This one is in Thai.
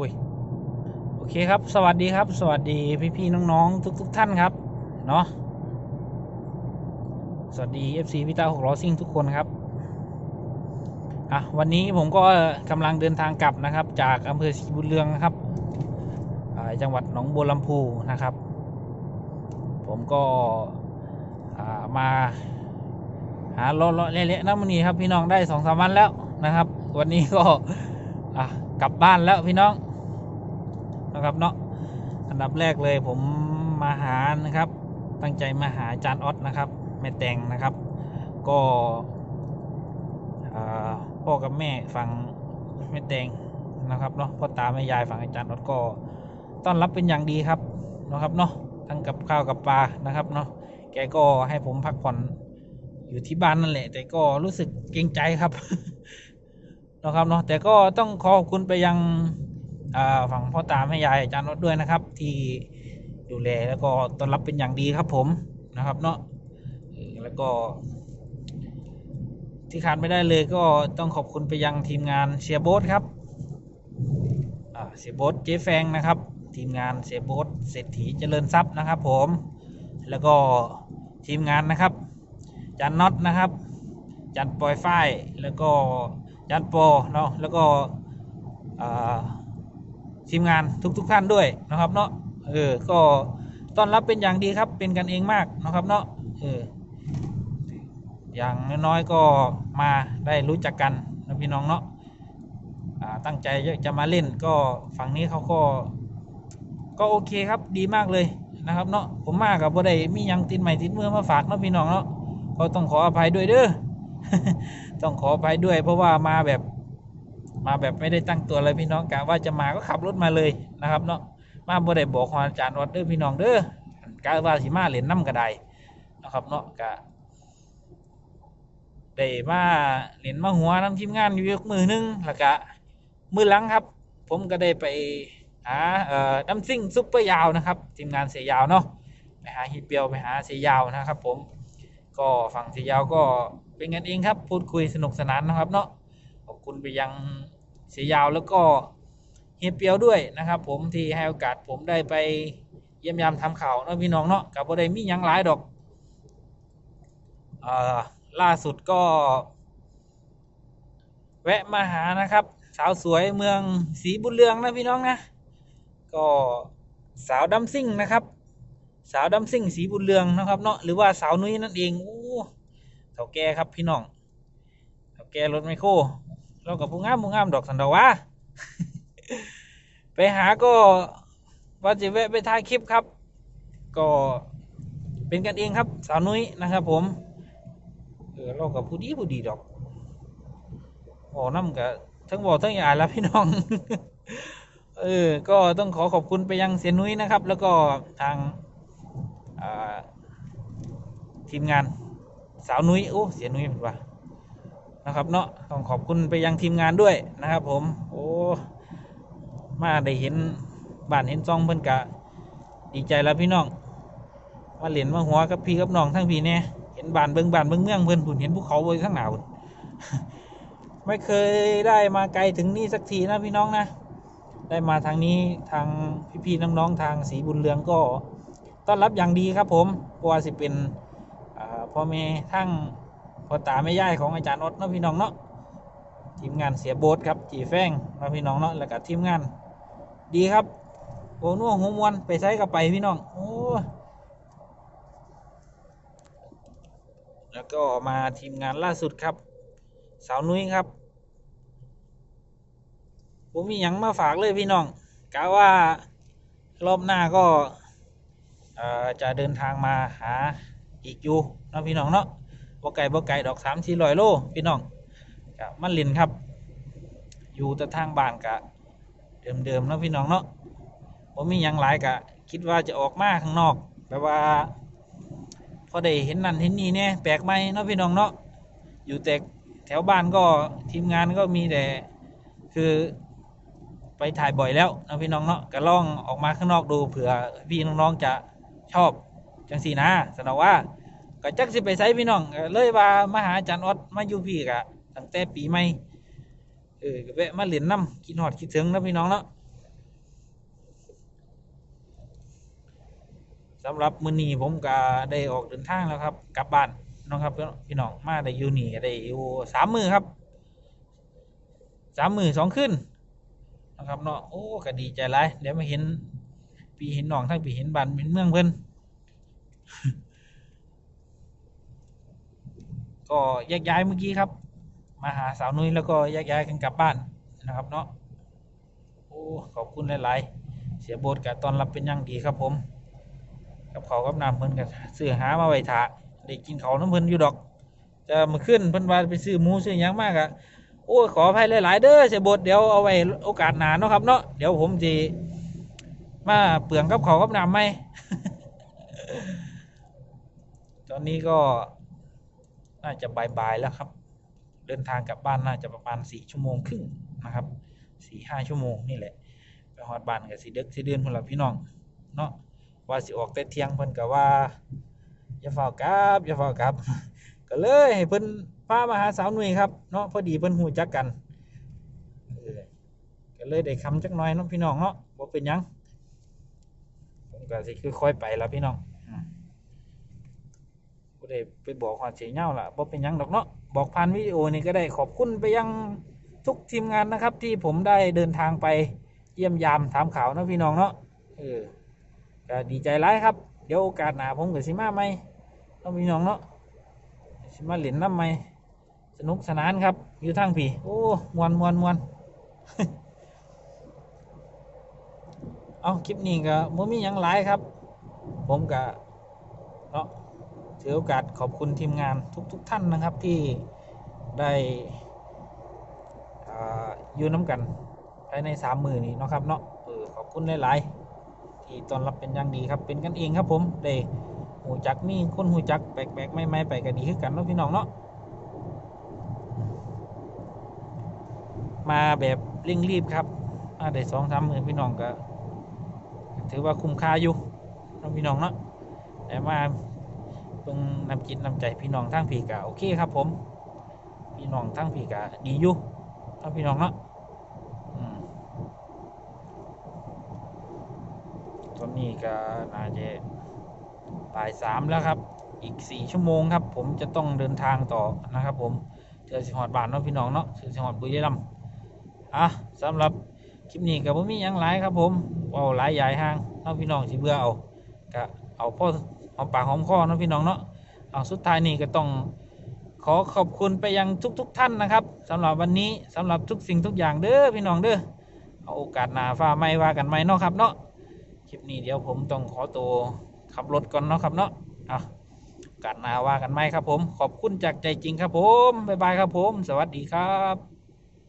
อุ้ยโอเคครับ สวัสดีครับ สวัสดีพี่ๆน้องๆทุก ๆท่านครับเนาะสวัสดี FC พิตาหกล้อซิ่งทุกคนครับอะวันนี้ผมก็กำลังเดินทางกลับนะครับ จากอำเภอศรีบุญเรืองนะครับจังหวัดหนองบัวลำพูนะครับ ผมก็อ่ามาหาเลาะเละๆน้ำมันนี่ครับพี่น้องได้สองสามวันแล้วนะครับ วันนี้ก็กลับบ้านแล้วพี่น้อง นะครับเนาะอันดับแรกเลยผมมาหานะครับ ตั้งใจมาหาจารย์ออสนะครับแม่แตงนะครับ ก็พ่อกับแม่ฝั่งแม่แตงนะครับเนาะพ่อตาแม่ยายฝั่งอาจารย์ออสก็ต้อนรับเป็นอย่างดีครับนะครับเนาะทั้งกับข้าวกับปลานะครับเนาะแกก็ให้ผมพักผ่อนอยู่ที่บ้านนั่นแหละ แต่ก็รู้สึกเกรงใจครับนะครับเนาะแต่ก็ต้องขอบคุณไปยัง ฝั่งพ่อตาแม่ยายอาจารย์นดด้วยนะครับ ที่ดูแลแล้วก็ต้อนรับเป็นอย่างดีครับผมนะครับเนาะแล้วก็ ที่ขาดไม่ได้เลยก็ต้องขอบคุณไปยังทีมงานเสียโบ๊ทครับเสียโบ๊ทเจ๊แฟงนะครับ ทีมงานเสียโบ๊ทเศรษฐีเจริญทรัพย์นะครับ ผม แล้วก็ทีมงานนะครับจันน็อตนะครับจันปอยฝ้ายแล้วก็จันโปเนาะแล้วก็อ่า ทีมงานทุกๆทท่านด้วยนะครับเนาะเออก็ต้อนรับเป็นอย่างดีครับเป็นกันเองมากนะครับเนาะเอออย่างน้อยๆก็มาได้รู้จักกันนะพี่น้องเนาะตั้งใจจะมาเล่นก็ฝั่งนี้เขาก็ก็โอเคครับดีมากเลยนะครับเนาะผมมากับบ่ได้มียังติดใหม่ติดเมื่อมาฝากเนาะพี่น้องเนาะก็ต้องขออภัยด้วยเด้อต้องขออภัยด้วยเพราะว่ามาแบบ มาแบบไม่ได้ตั้งตัวเลยพี่น้องกะว่าจะมาก็ขับรถมาเลยนะครับเนาะมาบ่ได้บอกขออาจารย์วัดเด้อพี่น้องเด้อกะว่าสิมาเล่นน้ำก็ไดนะครับเนาะกะได้มาเล่นมาหัวน้ำทีมงานอยู่ยกมือหนึงแล้วก็มือหลังครับ ผมก็ได้ไปหาเอ่อน้ำซิ่งซุปเปอร์ยาวนะครับทีมงานเสียยาวเนาะไปหาฮิปเปียวไปหาเสียยาวนะครับ ผมก็ฝั่งสียยาวก็เป็นกันเองครับ พูดคุยสนุกสนานนะครับเนาะ อบคุณไปยังเสียยาวแล้วก็เฮียเปียวด้วยนะครับ ผมที่ให้โอกาสผมได้ไปเยี่ยมยามทำข่าวเนาะพี่น้องเนาะกับบ่ได้มียังหลายดอกอล่าสุดก็ แวะมาหานะครับ สาวสวยเมืองศรีบุญเรืองนะพี่น้องนะ ก็สาวดำซิ่งนะครับ สาวดำซิ่งสีบุญเรืองนะครับเนาะหรือว่าสาวนุ้ยนั่นเองโอ้เถ่าแก่ครับพี่น้องเถ่าแก่รถไมโคร เรากับผู้งามผู้งามดอกสันดอกวะไปหาก็ว่าจะแวะไปถ่ายคลิปครับ ก็เป็นกันเองครับ สาวนุ้ยนะครับ ผมเออเรากับผู้ดีผู้ดีดอกโอ้น้ำกับทั้งบอกทั้งยาแล้วพี่น้อง เออ ก็ต้องขอขอบคุณไปยังเสียนุ้ยนะครับ แล้วก็ทางทีมงาน สาวนุ้ยโอ้เสียนุ้ยเป็นว่า นะครับเนาะต้องขอบคุณไปยังทีมงานด้วยนะครับ ผม โอ้มาได้เห็นบ้านเห็นซองเพิ่นกะดีใจแล้วพี่น้องมาเหรียญมาหัวกับพี่กับน้องทั้งพี่เนี่ยเห็นบ้านเบิ้งบ้านเบิ้งเมืองเพิ่นผุนเห็นภูเขาไว้ข้างหนาพุ่นไม่เคยได้มาไกลถึงนี่สักทีนะพี่น้องนะได้มาทางนี้ทางพี่ๆน้องๆทางสีบุญเรืองก็ต้อนรับอย่างดีครับผมเพราะว่าสิเป็นอพ่อแม่ทั้ง พ่อตาแม่ย่ายของอาจารย์อดเนาะพี่น้องเนาะทีมงานเสียโบสครับจีแฟงเนาะพี่น้องเนาะแล้วก็ทีมงาน ดีครับโอ้นัวหัวมวนไปใช้กับไปพี่น้องโอ้แล้วก็มาทีมงานล่าสุดครับ สาวนุ้ยครับผมมีหยังมาฝากเลยพี่น้องกะว่ารอบหน้าก็จะเดินทางมาหาอีกอยู่นาะพี่น้องเนาะ บ่ไก่บ่ไก่ดอกสามสี่ร้อยโลพี่น้องกะมันลินครับ อยู่แต่ทางบ้านกะเดิมๆเนาะพี่น้องเนาะผมมียังหลายกะคิดว่าจะออกมาข้างนอกแบบว่า พอได้เห็นนั่นเห็นนี่เนี่ยแปลกไหมเนาะพี่น้องเนาะอยู่แต่แถวบ้านก็ทีมงานก็มีแต่คือไปถ่ายบ่อยแล้วเนาะพี่น้องเนาะก็ลองออกมาข้างนอกดูเผื่อพี่น้องๆจะชอบจังสีนะสนอว่า ก็จักสิไปไสพี่น้องเลยว่ามาหาอาจารย์ออดมาอยู่พี่กะตั้งแต่ปีใหม่เออก็แวะมาเหรียญน้ำกินหอดคิดถึงนะพี่น้องเนาะสำหรับมื้อนีผมก็ได้ออกเดินทางแล้วครับ กลับบ้านน้องครับพี่น้องมาได้อยู่นี่ได้อยู่สามมือครับสามมือสองขึ้นนะครับเนาะโอ้ก็ดีใจหลยเดี๋ยวมาเห็นปีเห็นน้องทั้งปีเห็นบ้านเห็นเมืองเพิ่น ก็แยกย้ายเมื่อกี้ครับ มาหาสาวนุ้ยแล้วก็แยกย้ายกันกลับบ้านนะครับเนาะโอ้ขอบคุณหลายๆ เสียโบทกับตอนรับเป็นอย่างดีครับผม กับเขากับน้ำเพิ่นกับซื้อหามาไว้ถาได้กินเขาน้ำเพิ่นอยู่ดอก จะมาขึ้นเพิ่นว่าไปซื้อหมูซื้อยังมากอะโอ้ขออภัยหลาย ๆ เด้อเสียโบทเดี๋ยวเอาไว้โอกาสหนาเนาะครับเนาะเดี๋ยวผมจะมาเปลืองกับเขากับน้ำไหมตอนนี้ก็ น่าจะบ่ายๆแล้วครับ เดินทางกลับบ้านน่าจะประมาณสี่ชั่วโมงครึ่งนะครับสี่ห้าชั่วโมงนี่แหละไปฮอดบ้านกับสิเด็กสิเดือนพุ่นละพี่น้องเนาะว่าสิออกแต่เที่ยงเพิ่นก็ว่าอย่าเฝ้ากลับอย่าเฝ้ากลับ ก็เลยให้เพิ่นพามาหาสาวหนุ่ยครับเนาะพอดีเพิ่นฮู้จักกันก็เลยได้คำจักหน่อยเนาะพี่น้องเนาะบ่เป็นยังผมก็สิค่อยๆไปละพี่น้อง ได้ไปบอกว่าสิเหย้าล่ะบ่เป็นยังดอกเนาะบอกผ่านวิดีโอนี่ก็ได้ขอบคุณไปยังทุกทีมงานนะครับ ที่ผมได้เดินทางไปเยี่ยมยามถามข่าวนะพี่น้องเนาะเออก็ดีใจร้ายครับ เดี๋ยวโอกาสหนาผมกับสิมาไหมเนาะพี่น้องเนาะสิมาเหรียญน้ำไหมสนุกสนานครับ อยู่ทางผีโอ้มวนมวนมวนเอาคลิปนี้ก็บ่มีหยังหลายครับ ผมก็เนาะ ถือโอกาสขอบคุณทีมงานทุกๆทท่านนะครับที่ได้อยู่น้ำกันภายในสามมือนี้นะครับเนาะเออขอบคุณหลายๆที่ต้อนรับเป็นอย่างดีครับเป็นกันเองครับผมได้หูจักมีคนหูจักแปลกๆไม่ไม่ไปกันดีคือกันเนาะพี่น้องเนาะมาแบบเร่งรีบครับมาได้สองสามมือพี่น้องก็ ถือว่าคุ้มค่าอยู่เนาะพี่น้องเนาะแต่มา เพิ่งนำจิตนำใจพี่น้องทั้งผีกะโอเคครับ ผม พี่น้องทั้งผีกะดีอยู่เนาะพี่น้องเนาะตอนนี้ก็น่าจะบ่ายสามแล้วครับ อีกสี่ชั่วโมงครับ ผมจะต้องเดินทางต่อนะครับ ผมเจอสิหอดบ้านเนาะพี่น้องเนาะเจอสิหอดบุรีรัมย์อะสำหรับคลิปนี้ก็บ่มียังหลายครับ ผมเอาหลายใหญ่ห้างเนาะพี่น้องสิเบื่อเอาก็เอาพ่อ อมปากหอมคอนะพี่น้องเนาะเอาสุดท้ายนี้ก็ต้องขอขอบคุณไปยังทุกๆทท่านนะครับสำหรับวันนี้สำหรับทุกสิ่งทุกอย่างเด้อพี่น้องเด้อเอาโอกาสหนาฟ้าไม่ว่ากันไหมเนาะครับเนาะคลิปนี้เดี๋ยวผมต้องขอตัวขับรถก่อนเนาะครับเนาะอะกาสหน้าว่ากันไหมครับผม ขอบคุณจากใจจริงครับผมบ๊ายบายครับผม สวัสดีครับ